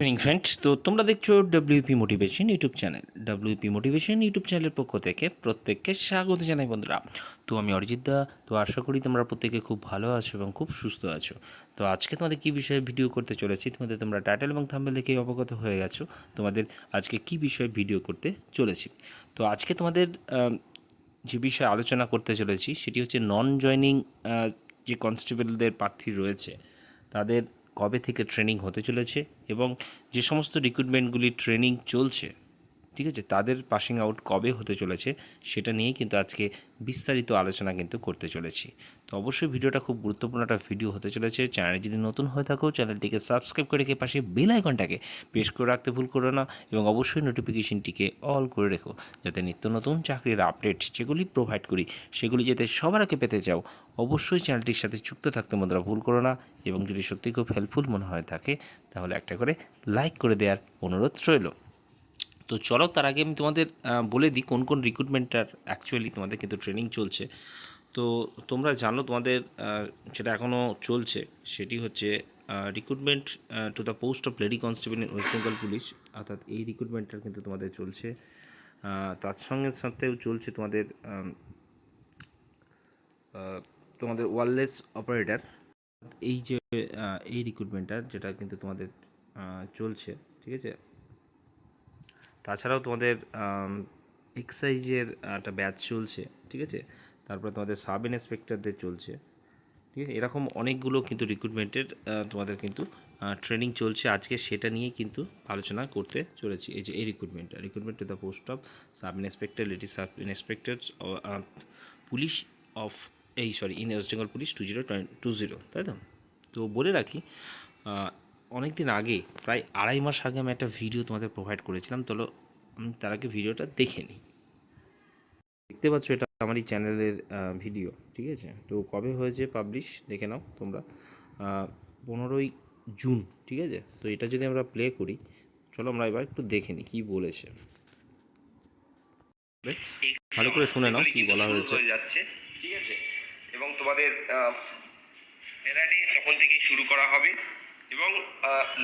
Evening friends তো তোমরা দেখছ WP motivation YouTube channel WP motivation YouTube চ্যানেলের পক্ষ থেকে প্রত্যেককে স্বাগত জানাই, বন্ধুরা। তো আমি অরিজিৎ দা। তো আশা করি তোমরা প্রত্যেকে খুব ভালো আছো এবং খুব সুস্থ আছো। তো আজকে তোমাদের কী বিষয়ে ভিডিও করতে চলেছি, তোমাদের তোমরা টাইটেল এবং থাম্বেল দেখে অবগত হয়ে গেছো। তোমাদের আজকে কী বিষয়ে ভিডিও করতে চলেছি। তো আজকে তোমাদের যে বিষয়ে আলোচনা করতে চলেছি, সেটি হচ্ছে নন জয়নিং যে কনস্টেবলদের প্রার্থী রয়েছে, তাদের কবে থেকে ট্রেনিং হতে চলেছে এবং যে সমস্ত রিক্রুটমেন্টগুলি ট্রেনিং চলছে ঠিক আছে? তাদের পাসিং আউট কবে হতে চলেছে সেটা নিয়েই কিন্তু আজকে বিস্তারিত আলোচনা কিন্তু করতে চলেছি। তো অবশ্যই ভিডিওটা খুব গুরুত্বপূর্ণ একটা ভিডিও হতে চলেছে। চ্যানেলে যদি নতুন হয়ে থাকো, চ্যানেলটিকে সাবস্ক্রাইব করে রেখে পাশে বেল আইকনটাকে প্রেস করে রাখতে ভুল করো না এবং অবশ্যই নোটিফিকেশনটিকে অল করে রেখো যাতে নিত্য নতুন চাকরির আপডেট যেগুলি প্রোভাইড করি, সেগুলি যাতে সবার আগে পেতে চাও, অবশ্যই চ্যানেলটির সাথে যুক্ত থাকতে বন্ধুরা ভুল করো না এবং যদি সত্যি খুব হেল্পফুল মনে হয় থাকে, তাহলে একটা করে লাইক করে দেওয়ার অনুরোধ রইল। তো চলো, তার আগে আমি তোমাদের বলে দিই কোন কোন রিক্রুটমেন্টটার অ্যাকচুয়ালি তোমাদের কিন্তু ট্রেনিং চলছে। তো তোমরা জানো তোমাদের যেটা এখনও চলছে, সেটি হচ্ছে recruitment to the post of lady constable in West Bengal police অর্থাৎ এই রিক্রুটমেন্টটা কিন্তু তোমাদের চলছে। তার সঙ্গে সাথেও চলছে তোমাদের তোমাদের ওয়ারলেস অপারেটার এই যে এই রিক্রুটমেন্টটা যেটা কিন্তু তোমাদের চলছে, ঠিক আছে? তাছাড়াও তোমাদের এক্সাইজের একটা ব্যাচ চলছে, ঠিক আছে? তারপরে তোমাদের সাব ইন্সপেক্টরদের চলছে, ঠিক আছে? এরকম অনেকগুলো কিন্তু রিক্রুটমেন্টের তোমাদের কিন্তু ট্রেনিং চলছে। আজকে সেটা নিয়ে কিন্তু আলোচনা করতে চলেছি। এই যে, এই রিক্রুটমেন্টটা recruitment to the post of sub inspector lady sub inspector police of এই sorry in West Bengal police two zero two zero তাই তো? তো বলে রাখি অনেক দিন আগে, প্রায় আড়াই মাস আগে আমি একটা ভিডিও তোমাদের প্রোভাইড করেছিলাম। তো আমি তার আগে ভিডিওটা দেখে নিই। দেখতে পাচ্ছ এটা আমারই চ্যানেলের ভিডিও ঠিক আছে? তো কবে হয়েছে পাবলিশ দেখে নাও তোমরা। পনেরোই জুন, ঠিক আছে? তো এটা যদি আমরা প্লে করি, চলো আমরা এবার একটু দেখে নিই কী বলেছে। ভালো করে শুনে নাও কি বলা হয়েছে। যাচ্ছে, ঠিক আছে? এবং তোমাদের তখন থেকেই শুরু করা হবে এবং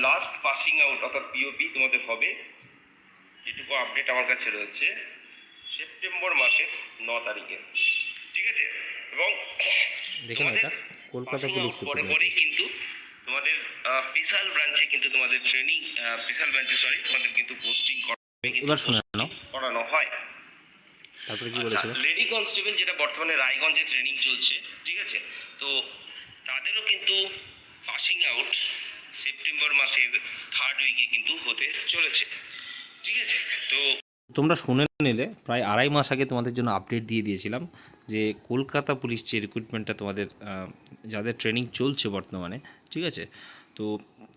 লাস্ট পাসিং আউট অর্থাৎ পিওপি তোমাদের হবে যেটুকু আপডেট আমার কাছে রয়েছে সেপ্টেম্বর মাসের ন তারিখে। ঠিক আছে? এবং কলকাতা পুলিশ পরে পরেই কিন্তু তোমাদের স্পেশাল ব্রাঞ্চে কিন্তু তোমাদের ট্রেনিং স্পেশাল ব্রাঞ্চে সরি তোমাদের কিন্তু পোস্টিং এবার শুনে নাও। করানো হয়। তারপরে কি আচ্ছা বলেছিল? লেডি কনস্টেবল যেটা বর্তমানে রায়গঞ্জে ট্রেনিং চলছে ঠিক আছে? তো তাদেরও কিন্তু পাসিং আউট সেপ্টেম্বর মাসের থার্ড উইকে কিন্তু হতে চলেছে। ঠিক আছে? তো তোমরা শুনে নিলে, প্রায় আড়াই মাস আগে তোমাদের জন্য আপডেট দিয়ে দিয়েছিলাম যে কলকাতা পুলিশ যে রিক্রুটমেন্টটা তোমাদের যাদের ট্রেনিং চলছে বর্তমানে, ঠিক আছে? তো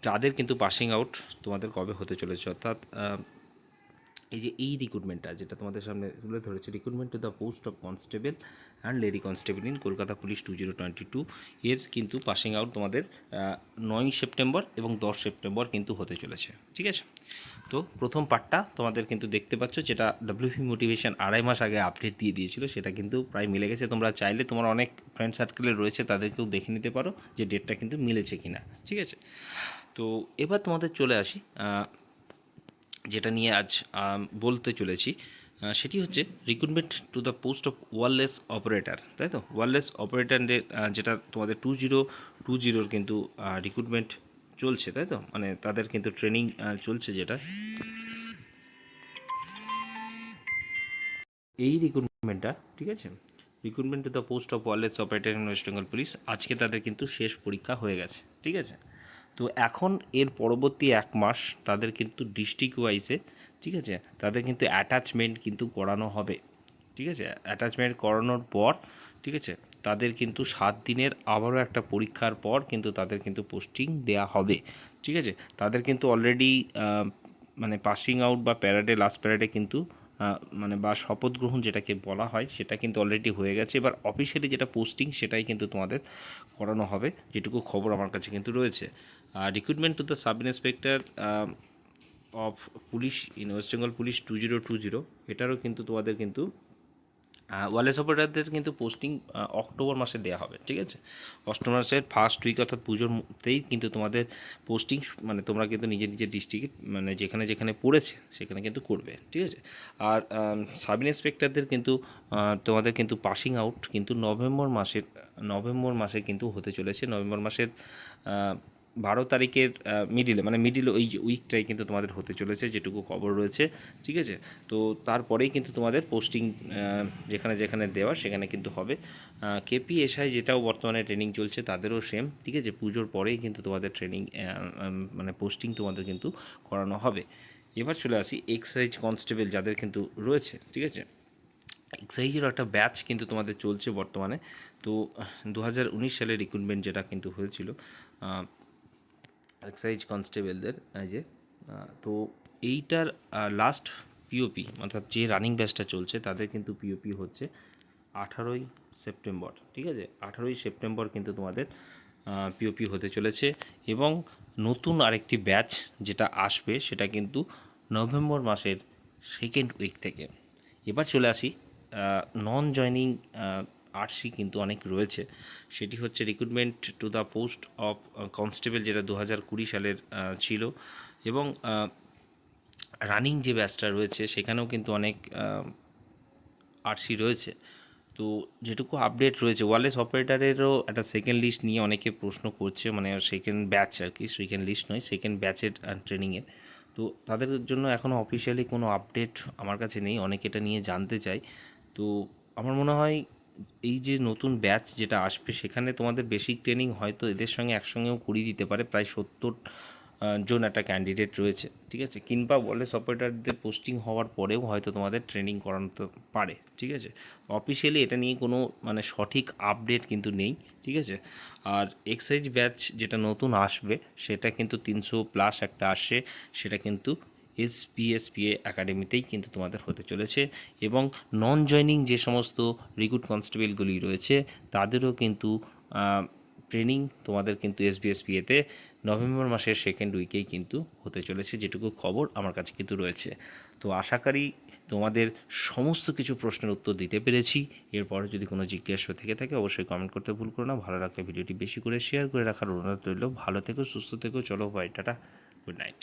তাদের কিন্তু পাসিং আউট তোমাদের কবে হতে চলেছে? অর্থাৎ এই যে এই রিক্রুটমেন্টটা যেটা তোমাদের সামনে তুলে ধরেছে recruitment to the post of constable and lady constable in Kolkata police two zero twenty two এর কিন্তু পাসিং আউট তোমাদের নয় সেপ্টেম্বর এবং দশ সেপ্টেম্বর কিন্তু হতে চলেছে, ঠিক আছে? তো প্রথম পার্টটা তোমাদের কিন্তু দেখতে পাচ্ছ, যেটা ডাব্লিউপি মোটিভেশন আড়াই মাস আগে আপডেট দিয়ে দিয়েছিল, সেটা কিন্তু প্রায় মিলে গেছে। তোমরা চাইলে তোমার অনেক ফ্রেন্ড সার্কেলে রয়েছে, তাদেরকেও দেখে নিতে পারো যে ডেটটা কিন্তু মিলেছে কিনা, ঠিক আছে? তো এবার তোমাদের চলে আসি যেটা নিয়ে আজ বলতে চলেছি সেটি হচ্ছে recruitment to the post of wireless operator তাই তো? ওয়ারলেস অপারেটারদের যেটা তোমাদের টু জিরো টু জিরোর কিন্তু রিক্রুটমেন্ট চলছে, তাই তো? মানে তাদের কিন্তু ট্রেনিং চলছে যেটা। এই রিক্রুটমেন্টটা ঠিক আছে? Recruitment to the post of wireless operator in West Bengal police আজকে তাদের কিন্তু শেষ পরীক্ষা হয়ে গেছে, ঠিক আছে? তো এখন এর পরবর্তী এক মাস তাদের কিন্তু ডিস্ট্রিক্ট ওয়াইজে ঠিক আছে? তাদের কিন্তু অ্যাটাচমেন্ট কিন্তু করানো হবে, ঠিক আছে? অ্যাটাচমেন্ট করানোর পর, ঠিক আছে? তাদের কিন্তু সাত দিনের আবারও একটা পরীক্ষার পর কিন্তু তাদের কিন্তু পোস্টিং দেয়া হবে, ঠিক আছে? তাদের কিন্তু অলরেডি মানে পাসিং আউট বা প্যারাডে লাস্ট প্যারাডে কিন্তু মানে বা শপথ গ্রহণ যেটাকে বলা হয়, সেটা কিন্তু অলরেডি হয়ে গেছে। এবার অফিসিয়ালি যেটা পোস্টিং সেটাই কিন্তু তোমাদের করানো হবে, যেটুকু খবর আমার কাছে কিন্তু রয়েছে। আর recruitment to the sub inspector of police in West Bengal police two zero two zero এটারও কিন্তু তোমাদের কিন্তু ওয়ালেস অপারেটারদের কিন্তু পোস্টিং অক্টোবর মাসে দেওয়া হবে, ঠিক আছে? অষ্টম মাসের ফার্স্ট উইক অর্থাৎ পুজোর মধ্যেই কিন্তু তোমাদের পোস্টিং মানে তোমরা কিন্তু নিজের নিজের ডিস্ট্রিক্টে মানে যেখানে যেখানে পড়েছে, সেখানে কিন্তু করবে, ঠিক আছে? আর সাব ইন্সপেক্টরদের কিন্তু তোমাদের কিন্তু পাসিং আউট কিন্তু নভেম্বর মাসের, নভেম্বর মাসে কিন্তু হতে চলেছে। নভেম্বর মাসের বারো তারিখের মিডিলে মানে মিডিল ওই উইকটাই কিন্তু তোমাদের হতে চলেছে, যেটুকু খবর রয়েছে, ঠিক আছে? তো তারপরেই কিন্তু তোমাদের পোস্টিং যেখানে যেখানে দেওয়া, সেখানে কিন্তু হবে। কেপিএসআই যেটাও বর্তমানে ট্রেনিং চলছে, তাদেরও সেম ঠিক আছে? পুজোর পরেই কিন্তু তোমাদের ট্রেনিং মানে পোস্টিং তোমাদের কিন্তু করানো হবে। এবার চলে আসি এক্সাইজ কনস্টেবল যাদের কিন্তু রয়েছে, ঠিক আছে? এক্সাইজেরও একটা ব্যাচ কিন্তু তোমাদের চলছে বর্তমানে। তো দু হাজার উনিশ সালে রিক্রুটমেন্ট যেটা কিন্তু হয়েছিল এক্সাইজ কনস্টেবলদের, এই যে তো এইটার লাস্ট পিওপি অর্থাৎ যে রানিং ব্যাচটা চলছে, তাদের কিন্তু পিওপি হচ্ছে আঠারোই সেপ্টেম্বর, ঠিক আছে? আঠারোই সেপ্টেম্বর কিন্তু তোমাদের পিওপি হতে চলেছে এবং নতুন আরেকটি ব্যাচ যেটা আসবে, সেটা কিন্তু নভেম্বর মাসের সেকেন্ড উইক থেকে। এবার চলে আসি নন জয়নিং আরসি কিন্তু অনেক রয়েছে। সেটি হচ্ছে recruitment to the post of constable যেটা দু হাজার কুড়ি সালের ছিল। এবং রানিং যে ব্যাচটা রয়েছে, সেখানেও কিন্তু অনেক আরসি রয়েছে। তো যেটুকু আপডেট রয়েছে ওয়ারলেস অপারেটারেরও একটা সেকেন্ড লিস্ট নিয়ে অনেকে প্রশ্ন করছে মানে সেকেন্ড ব্যাচ আর কি সেকেন্ড লিস্ট নয় সেকেন্ড ব্যাচের ট্রেনিংয়ের তো তাদের জন্য এখনও অফিসিয়ালি কোনো আপডেট আমার কাছে নেই, অনেকে এটা নিয়ে জানতে চাই তো আমার মনে হয় এই যে নতুন ব্যাচ যেটা আসবে, সেখানে তোমাদের বেসিক ট্রেনিং হয়তো এদের সঙ্গে একসঙ্গেও করিয়ে দিতে পারে। প্রায় সত্তর জন একটা ক্যান্ডিডেট রয়েছে, ঠিক আছে? কিংবা ওয়ারলেস অপারেটারদের পোস্টিং হওয়ার পরেও হয়তো তোমাদের ট্রেনিং করাতে পারে, ঠিক আছে? অফিসিয়ালি এটা নিয়ে কোনো মানে সঠিক আপডেট কিন্তু নেই, ঠিক আছে? আর এক্সাইজ ব্যাচ যেটা নতুন আসবে, সেটা কিন্তু তিনশো প্লাস একটা আসে, সেটা কিন্তু এসপিএসপিএ একাডেমিতেই কিন্তু তোমাদের হতে চলেছে এবং নন জয়নিং যে সমস্ত রিক্রুট কনস্টেবলগুলি রয়েছে, তাদেরও কিন্তু ট্রেনিং তোমাদের কিন্তু এসবিএসপিএতে নভেম্বর মাসের সেকেন্ড উইকেই কিন্তু হতে চলেছে, যেটুকু খবর আমার কাছে কিন্তু রয়েছে। তো আশা করি তোমাদের সমস্ত কিছু প্রশ্নের উত্তর দিতে পেরেছি। এরপরে যদি কোনো জিজ্ঞাসা থেকে থাকে, অবশ্যই কমেন্ট করতে ভুল করো না। ভালো লাগলে ভিডিওটি বেশি করে শেয়ার করে রাখার অনুরোধ রইল। ভালো থেকো, সুস্থ থেকো, চলো বাই টাটা গুড নাইট